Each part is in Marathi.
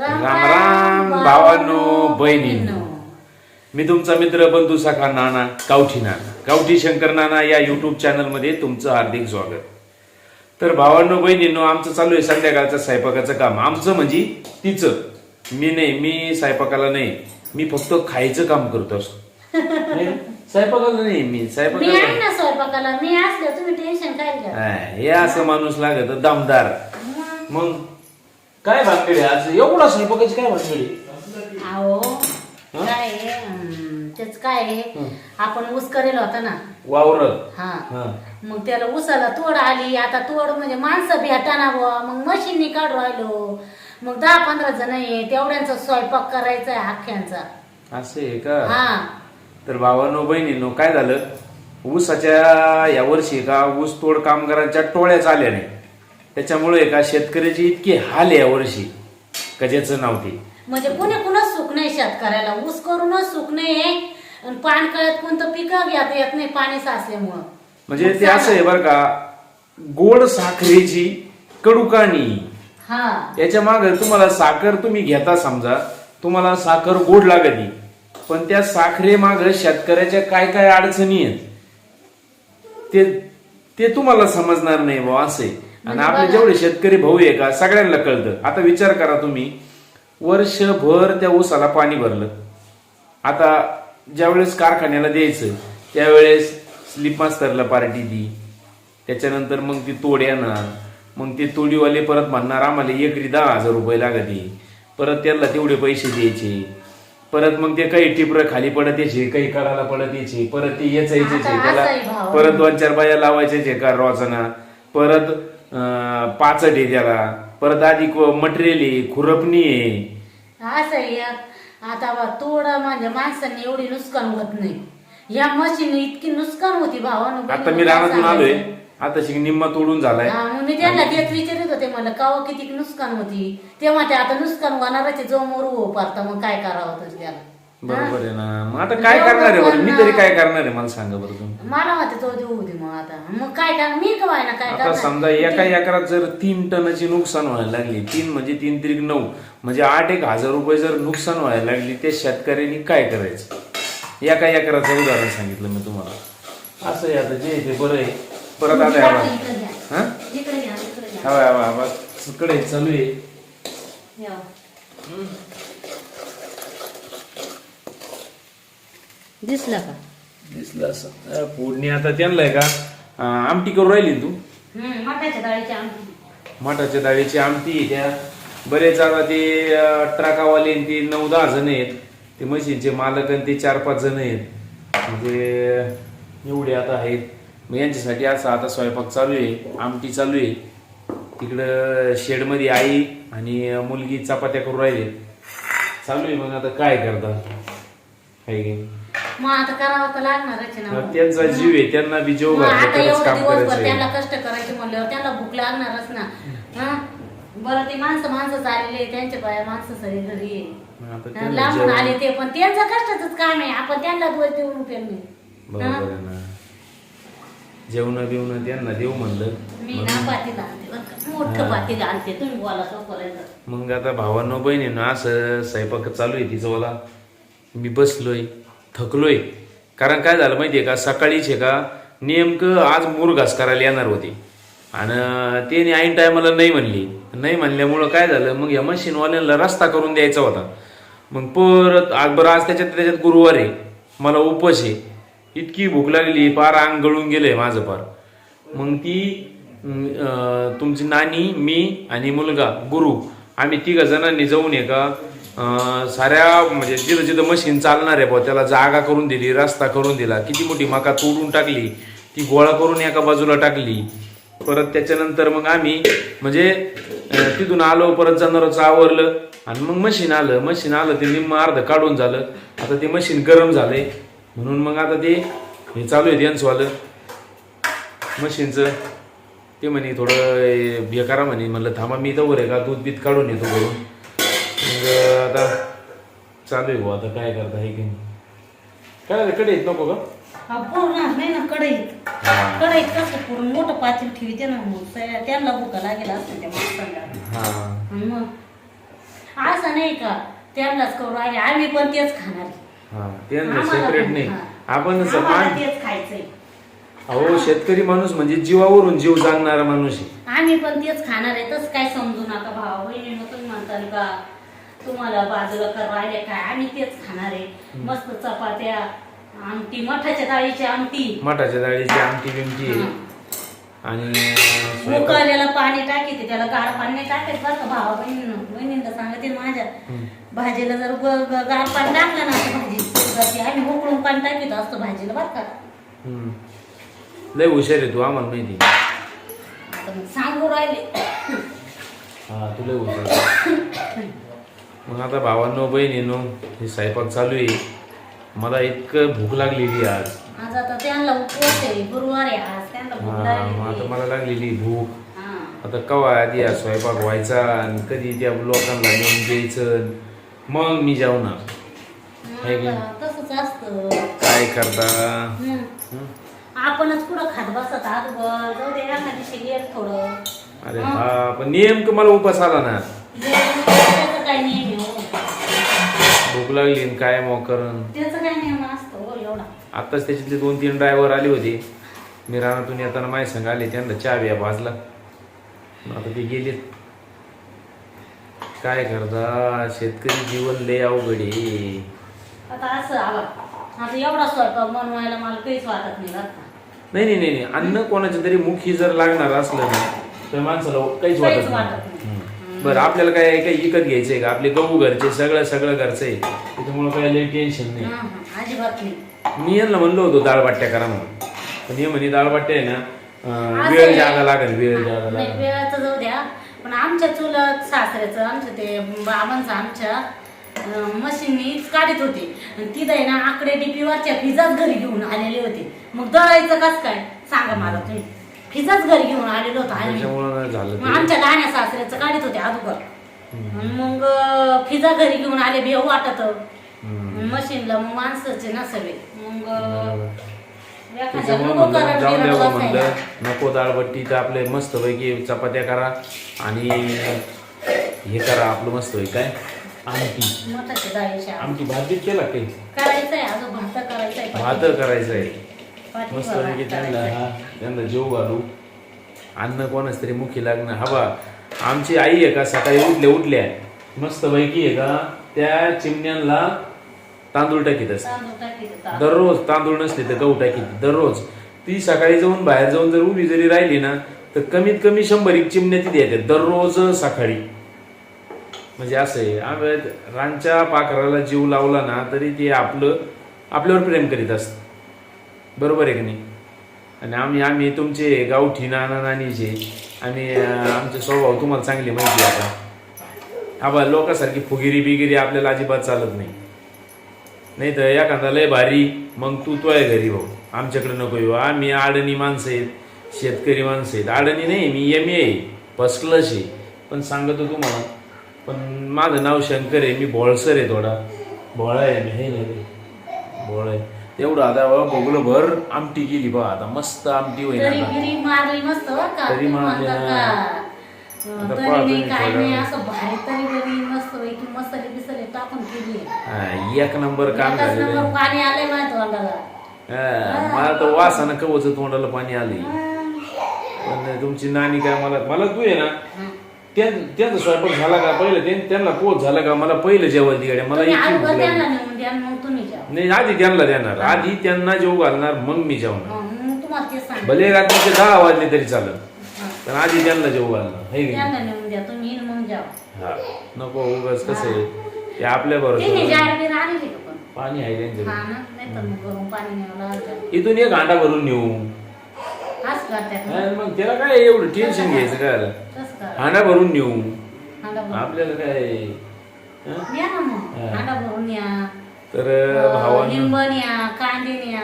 राम राम भावांनो बहिणींनो. मी तुमचा मित्र बंधू सखा नाना गावठी नाना. गावठी शंकर नाना या युट्यूब चॅनलमध्ये तुमचं हार्दिक स्वागत. तर भावांनो बहिणींनो आमचं चालू आहे संध्याकाळचं स्वयंपाकाचं काम. आमचं म्हणजे तिचं. मी नाही मी स्वयंपाकाला नाही. मी फक्त खायचं काम करतो असतो. नाही, स्वयंपाकाला नाही मी स्वयंपाकाला स्वयंपाकाला. मी असले तुम्ही टेन्शन काय घ्या. हे असं माणूस लागत दमदार. मग? काय भानगडी आज एवढा स्वयंपाकाची काय भानगडी? अहो काय आहे, अं, त्याच काय आहे, आपण ऊस करेल होता ना. वावर? हा. हा. मग त्याला ऊसाला तोड आली. आता तोड म्हणजे माणसं भेटाना बुवा. मग मशीननी काढू राहिलो. मग दहा पंधरा जण आहे. तेवढ्यांचा स्वयंपाक करायचा आहे अख्ख्यांचा असं आहे का? हा. तर भावांनो बहिणींनो काय झालं? ऊसाच्या या वर्षी का ऊस तोड कामगारांच्या टोळ्याच आल्या नाही. त्याच्यामुळे का शेतकऱ्याची इतकी हाल आहे या वर्षी. कजाचं नाव ते. म्हणजे कुणी कुणाच सुख नाही शेतकऱ्याला. ऊस करूनच सुख नाही आणि पाणकळ्यात कोणतं पिकं घेता येत नाही पाणी साचल्यामुळं. म्हणजे ते असं आहे बरं का गोड साखरेची कडू कहाणी हा. याच्या माग तुम्हाला साखर तुम्ही घेता समजा तुम्हाला साखर गोड लागती पण त्या साखरे माग शेतकऱ्याच्या काय काय अडचणी आहेत? ते ते तुम्हाला समजणार नाही बा असे आणि आपले. जेवढे शेतकरी भाऊ आहे का सगळ्यांना कळतं. आता विचार करा तुम्ही. वर्षभर त्या ऊसाला पाणी भरलं. आता ज्यावेळेस कारखान्याला द्यायचं त्यावेळेस स्लिप मास्तरला पार्टी दी. त्याच्यानंतर मग ती तोड येणार. मग ते तोडीवाले परत म्हणणार आम्हाला एकरी दहा हजार रुपये लागते. परत त्यांना तेवढे पैसे द्यायचे. परत मग ते काही टिपर खाली पडत यायचे काही करायला पडत यायचे. परत ते याचायचे आता त्याला. परत दोन चार बाया लावायचे का रोजाना. परत पाचट आहे त्याला. परत आधी मटेरियल आहे खुरपणी आहे. असं आहे आता बा तोड म्हणजे माणसांनी एवढी नुकसान होत नाही. या मशीन इतकी नुकसान होती भावानं आता मी रानातून आलोय. आता शिक निम्मा तोडून झालाय. हा, मग मी त्यांना तेच विचारित होते मला काव किती नुकसान होती. तेव्हा ते आता नुकसान होणारच आहे, जो मोरू हो पारता मग काय करावं तर त्याला. बरोबर आहे ना. मग आता काय करणार आहे बरं? मी तरी काय करणार आहे? मला सांगा बरं तुम्ही. मला माहिती तो देऊ होती मग आता. मग काय कर मी काय ना काय आता समजा एका एकरात जर तीन टनाची नुकसान व्हायला लागली तीन म्हणजे तीन त्रिक नऊ म्हणजे आठ एक हजार रुपये जर नुकसान व्हायला लागली ते शेतकऱ्यांनी काय करायचं? एका एकराचं उदाहरण सांगितलं मी तुम्हाला. असं आहे आता जे ते बरं आहे. परत आता हवा. हा. हवा हवा हवा कडे चालू आहे. दिसला का? दिसलं असं. अं, फोडणी आता त्यांना का? अं, आमटी करू राहिली ना तू? हम्म मठाच्या डाळीची आमटी. मठाच्या डाळीची आमटी त्या. बरेच आता ते अं, ट्रकावाले आणि ते नऊ दहा जण आहेत. ते मशीनचे मालक आणि ते चार पाच जण आहेत. म्हणजे एवढे आता आहेत. मग यांच्यासाठी असं आता स्वयंपाक चालू आहे. आमटी चालू आहे. तिकडं शेडमध्ये आई आणि मुलगी चपात्या करू राहिले. चालू आहे मग आता काय करता? काही मग आता करावं तर लागणारच आहे ना. मग. त्यांचा जीव आहे त्यांना बी जीव मग आता घातलं एवढं काम दिवसभर करायचं त्यांना कष्ट करायचे म्हणल्यावर त्यांना भूक लागणारच ना. हा? बरं ते माणसं माणसं चाललेले त्यांच्या बाया माणसं सगळे घरी आहे. आता हा, त्यांना लांबून जेवण- आले ते पण त्यांचं कष्टाच काम आहे. आपण त्यांना दोष देऊन उपयोग नाही बरोबर आहे ना. जेवण बिवणं त्यांना देऊ म्हणलं. मी ना पातील आणते बरं का. मोठं पातील आणते. तुम्ही बोला तोपर्यंत. मग आता भावांनो बहिणीनं असं स्वयंपाक चालू आहे तिचं मला मी बसलोय. थकलोय. कारण काय झालं माहिती आहे का? सकाळीच आहे का नेमकं आज मुरघास करायला येणार होते. आणि ते ऐन टायमाला नाही म्हणली. नाही म्हणल्यामुळं काय झालं? मग या मशीनवाल्यांना रस्ता करून द्यायचा होता. मग परत अकबर आज त्याच्यात त्याच्यात गुरुवार आहे. मला उपस आहे. इतकी भूक लागली पार अंग गळून गेलंय माझं पार. मग ती तुमची नानी मी आणि मुलगा गुरु आम्ही तिघ जणांनी जाऊन एका का साऱ्या म्हणजे जिथं जिथं मशीन चालणार आहे बुवा त्याला जागा करून दिली रस्ता करून दिला किती मोठी मका तोडून टाकली ती गोळा करून एका बाजूला टाकली. परत त्याच्यानंतर मग आम्ही म्हणजे तिथून आलो परत जाणारच आवरलं आणि मग मशीन आलं. मशीन आलं ते निम्म अर्ध काढून झालं. आता ते मशीन गरम झालंय. म्हणून मग आता ते हे चालू आहे यांचवालं मशीनचं ते म्हणे थोडं हे करा म्हणे. म्हणलं थांबा मी तर आहे का? दूध बीत काढून येतो करून मग आता चालू आहे भाऊ आता काय करता हे काही काय झालं, कडे येत नको का? हा नाही ना कढईत. कढईत कसं मोठं पातील ठेवते ना मग त्या- त्यांना भुका लागेल असते त्या माणसांना हा. आणि मग असं नाही का त्यांनाच करू आम्ही पण तेच खाणार. हा त्यांना आम्हाला सेपरेट पण, नाही. हा. आपण आम्हाला समान तेच खायचंय. अहो शेतकरी माणूस म्हणजे जीवावरून जीव जागणारा माणूस आहे. आम्ही पण तेच खाणार आहे तसं काय समजू नका भावा बहिणीनं तुम्ही म्हणताल का तुम्हाला बाजूला कर राहिले काय आम्ही तेच खाणार आहे मस्त चपात्या आमटी मठाच्या डाळीची आमटी मठाच्या डाळीची आमटी बिमटी. आणि उकळलेलं पाणी टाकीते त्याला गार पाणी नाही टाकायचं बरं का भावा बहिणीनं बहिणींना सांगते माझ्या. भाजीला जर ग- ग- गार पाणी टाकलं ना तर भाजी. आम्ही उकळून पाणी टाकीत असतो भाजीला बरं का हम्म. लय हुशार आहे तू आम्हाला माहिती आता मग सांगू राहिले हा तुला हुशार आहे. मग आता भावांनो बहिणीनो हे स्वयंपाक चालू आहे मला इतकं भूक लागलेली आज आज आता त्यांना उपवास आहे गुरुवार आहे आज त्यांना भूक हा मग लागलेली आता आहे. मला लागलेली भूक हा. आता कवा आधी हा स्वयंपाक व्हायचा आणि कधी त्या लोकांना नेऊन द्यायचं मग मी जेवणार आहे की? मग आता तसंच असतं काय करता हम्म. हं? आपणच कुठं खात बसत आहात ग जाऊ दे एखाद्या दिवशी ये थोडं अरे हा पण नेमकं मला उपास आला ना काय? भूक लागली काय मग करण? त्याचं काय नियम असतो हो एवढा. आताच त्याच्यातले दोन तीन ड्रायव्हर आले होते. मी रानातून येताना माय संग आले त्यांना चहा बिया भाजला. मग आता ते गेलेत. काय करता? शेतकरी जीवन लय अवघड आहे. आता असं आवा आता एवढा स्वयंपाक बनवायला मला काहीच वाटत नाही बरं का. नाही नाही नाही नाही. अन्न कोणाच्या तरी मुखी जर लागणार असलं ना तर माणसाला काहीच वाटत काहीच नाही. वाटत नाही. हम्म. बरं आपल्याला काय काही विकत घ्यायचंय का? आपले गहू घरचे सगळं सगळं घरचं आहे. त्याच्यामुळे काही लई टेन्शन नाही. हा, हा, अजिबात नाही. मी यांना म्हणलो होतो डाळबाट्या करा म्हणून. पण हे म्हणे डाळबाट्या आहे ना अं, असं वेळ आहे. जागा लागेल वेळ जागा नाही लागेल. वेळाचं जाऊ द्या. पण आमच्या चुलत सासऱ्याचं आमचं ते बाबांचं आमच्या मशीननीच काढत होते. आणि तिथं आहे ना आकडे डीपीवरच्या फिजाच घरी घेऊन आलेले होते. मग दळायचं कस काय? सांगा मला तुम्ही. फिजाच घरी घेऊन आलेलो होतो आम्ही. त्याच्यामुळं नाही झालं मग ते आमच्या लहान्या सासऱ्याचं काढत होते अगोदर. मग अं, फिजा घरी घेऊन आले भेव वाटत. हम्म. मशीनला मग माणसाचे नसावे. मग अं, एखाद्या त्याच्यामुळे नको म्हणलं करत जाऊन बिरत द्यावं बसायला. म्हणलं नको डाळबट्टी तर आपले मस्तपैकी चपात्या करा आणि हे करा आपलं मस्त होईल काय? आमटी. मठाच्या आमटी भाजीत केला काही करायचंय अजून भात करायचंय. भात करायचं आहे पाठी मस्त भात पैकी त्यांना. हा त्यांना जेव घालू. अन्न कोणाच तरी मुखी लागणं हवा आमची आई आहे का? सकाळी उठल्या उठल्या. मस्त पैकी आहे का? त्या चिमण्यांना तांदूळ टाकीत असते. दररोज तांदूळ नसले तर गहू टाकीत. दररोज. ती सकाळी जाऊन बाहेर जाऊन जर उभी जरी राहिली ना तर कमीत कमी शंभर एक चिमण्या तिथे येतात. दररोज सकाळी. म्हणजे असं आहे. आम्ही रानच्या पाखराला जीव लावला ना तरी ते आपलं आपल्यावर प्रेम करीत असत. बरोबर आहे की नाही? आणि आम्ही आम्ही तुमचे गावठी नाना नानीचे आम्ही आमचे स्वभाव तुम्हाला चांगले माहिती आहे आता. हा बा लोकांसारखी फुगिरी बिगिरी आपल्याला अजिबात चालत नाही. नाही तर एखादा लय भारी मग तू तोय घरी भाऊ. आमच्याकडे नको येऊ. आम्ही आडणी माणसं आहेत शेतकरी माणसं आहेत. आडणी नाही मी एम ए फर्स्ट क्लास आहे. पण सांगतो तुम्हाला पण माझं नाव शंकर आहे मी भोळसर आहे थोडा. भोळा आहे मी हे नाही रे. भोळा आहे. तेवढं आता बा भोगलं भर आमटी केली बा. आता मस्त आमटी होईल तरी आता. गिरी मारली मस्त बरं का? तरी तुम्ही मारली, म्हणता. का? अं, आता तरी पाहतो नाही मी काय थोडं. नाही असं भारी तरी तरी मस्त पैकी मसाले बिसाले टाकून केली. हा, एक नंबर काम एकाच झालेलं. नंबर आहे पाणी आलंय माझ्या तोंडाला. हा, मला तर वासानं कवच तोंडाला पाणी आलंय. पण तुमची नानी काय मला मला तू आहे ना. त्यांचा स्वयंपाक झाला का? पहिलं त्यां- त्यांना पोच झाला का? मला पहिलं जेवण तिकडे मला तुम्ही इतकी भूक अगोदर लागली. त्यांना नेऊन द्या मग तुम्ही जा नाही आधी त्यांना देणार. आधी त्यांना जेव घालणार मग मी जेवणार. मग तुम्हाला ते सांग भले रात्रीचे दहा वाजले तरी चालत पण आधी त्यांना जेव घालणार है की नाही? त्यांना नेऊन द्या तुम्ही मग जा हा. नको उगाच कसं आहे? ते आपल्या ते नाही बरोबर बीर का पण? पाणी आहे त्यांच्याकडे. हा ना नाही तर मग गरम पाणी न्यावं लागतं इथून एक हांडा भरून नेऊ. असं करतात ना. आणि मग त्याला काय एवढं टेन्शन घ्यायचं काय? आलं? हांडा भरून नेऊ. हांडा भरून. आपल्याला काय? हं? न्या ना मग. हा. हांडा भरून न्या तर अं, भावानं लिंब न्या कांदे न्या.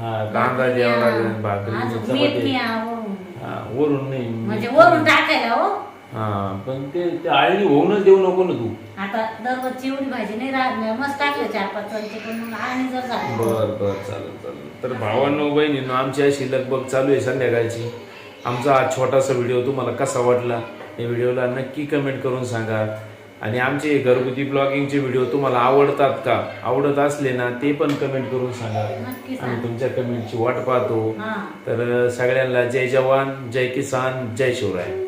हा कांदा द्यावा लागेल भाकरी अजून मीठ चपाती न्या वरून. हा वरून म्हणजे वरून टाकायला हो. हा पण ते ते आळणी होऊनच देऊ नको ना तू. आता दररोजची एवढी भाजी नाही राहत मस्त टाकलं चार पाच चमचे पण मग आणि जर झालं. बर बर चालेल चालेल. तर भावांनो बहिणींनो आमची अशी लगबग चालू आहे संध्याकाळची. आमचा हा छोटासा व्हिडिओ तुम्हाला कसा वाटला? या व्हिडिओला नक्की कमेंट करून सांगा. आणि आमचे घरगुती ब्लॉगिंगचे व्हिडिओ तुम्हाला आवडतात का? आवडत असले ना ते पण कमेंट करून सांगा. आम्ही तुमच्या कमेंटची वाट पाहतो. हा. तर सगळ्यांना जय जवान जय किसान जय शिवराय.